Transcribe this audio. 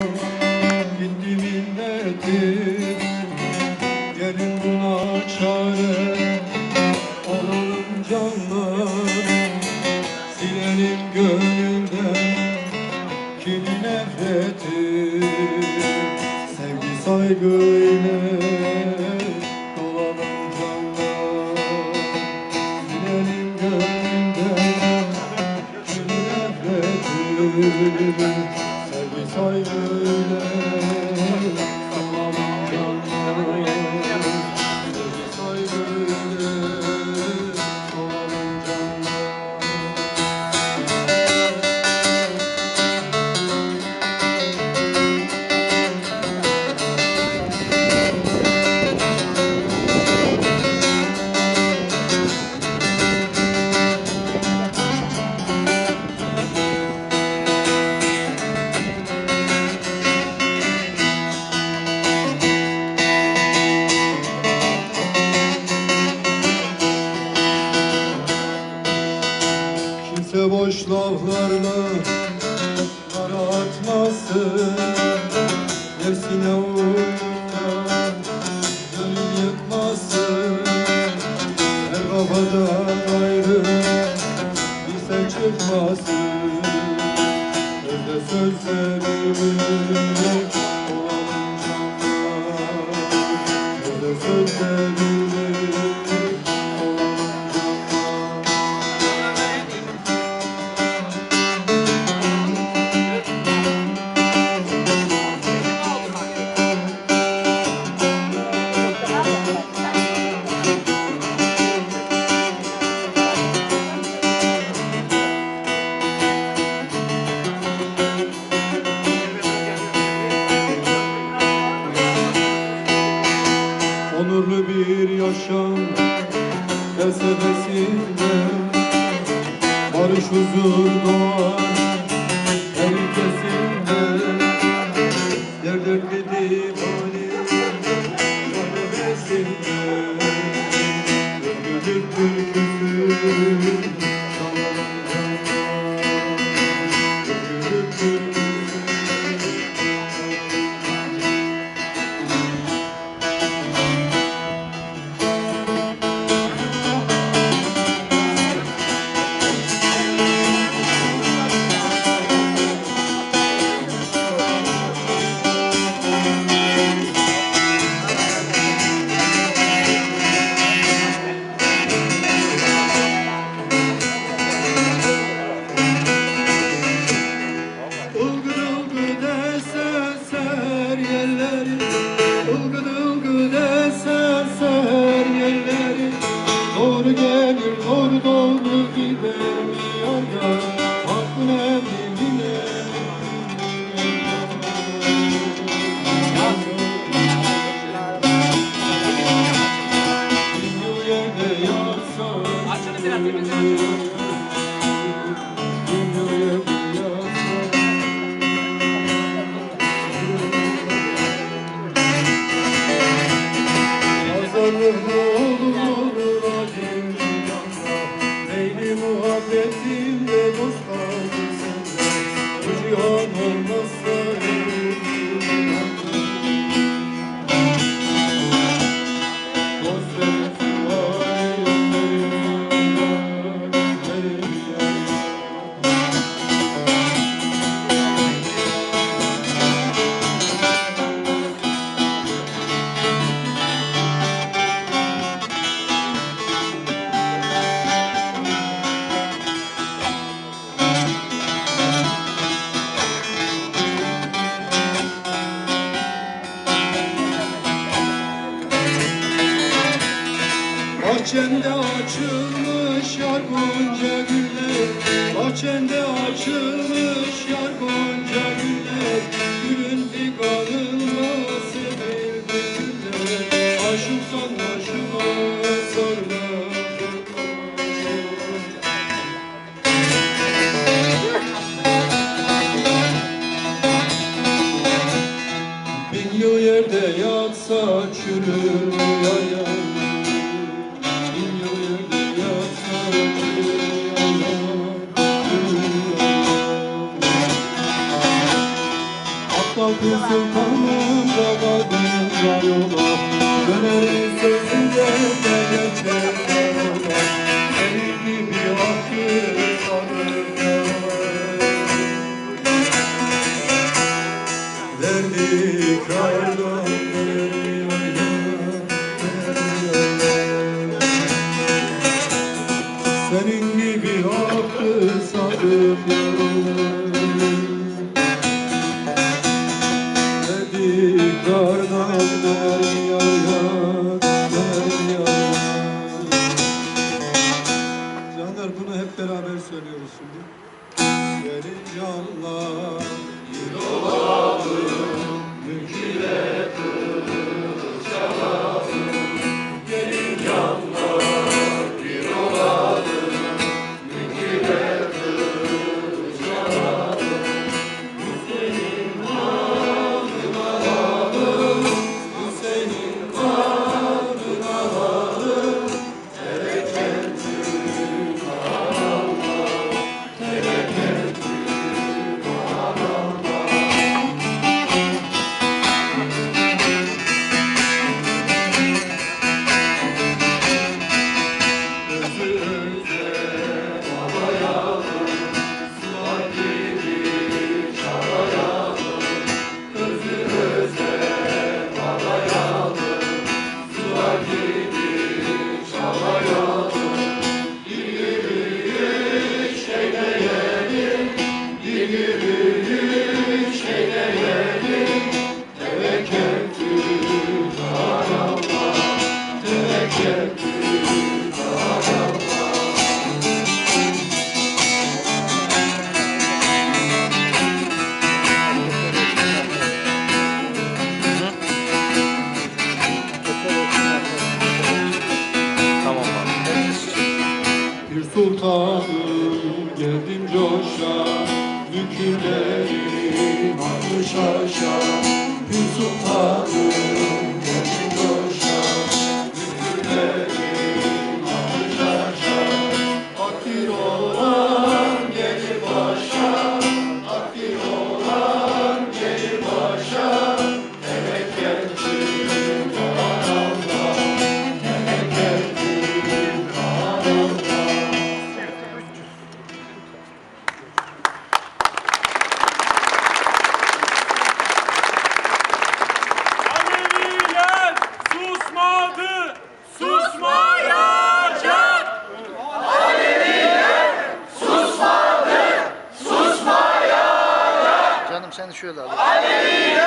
Gitti milletim Gelin buna çare Olalım canlar Silelim gönülden Kimi nefreti Sevgi saygıyla sabahlarla aratmasın Nefsine uğradan gönül yıkmasın. Her babadan ayrı bir sen çıkmasın. Özle sözlerimi Lord. yeah açılmış yar gonca güller. Bahçende açılmış yar gonca güller. Gülün bir figanına sevildi güller Aşıktan aşığa sarılan Bin yıl yerde yatsa çürür. 是吧 sultanım geldim coşa Mükürlerim artmış aşağı Hüsnü sultanım. tanışıyorlar. Amin.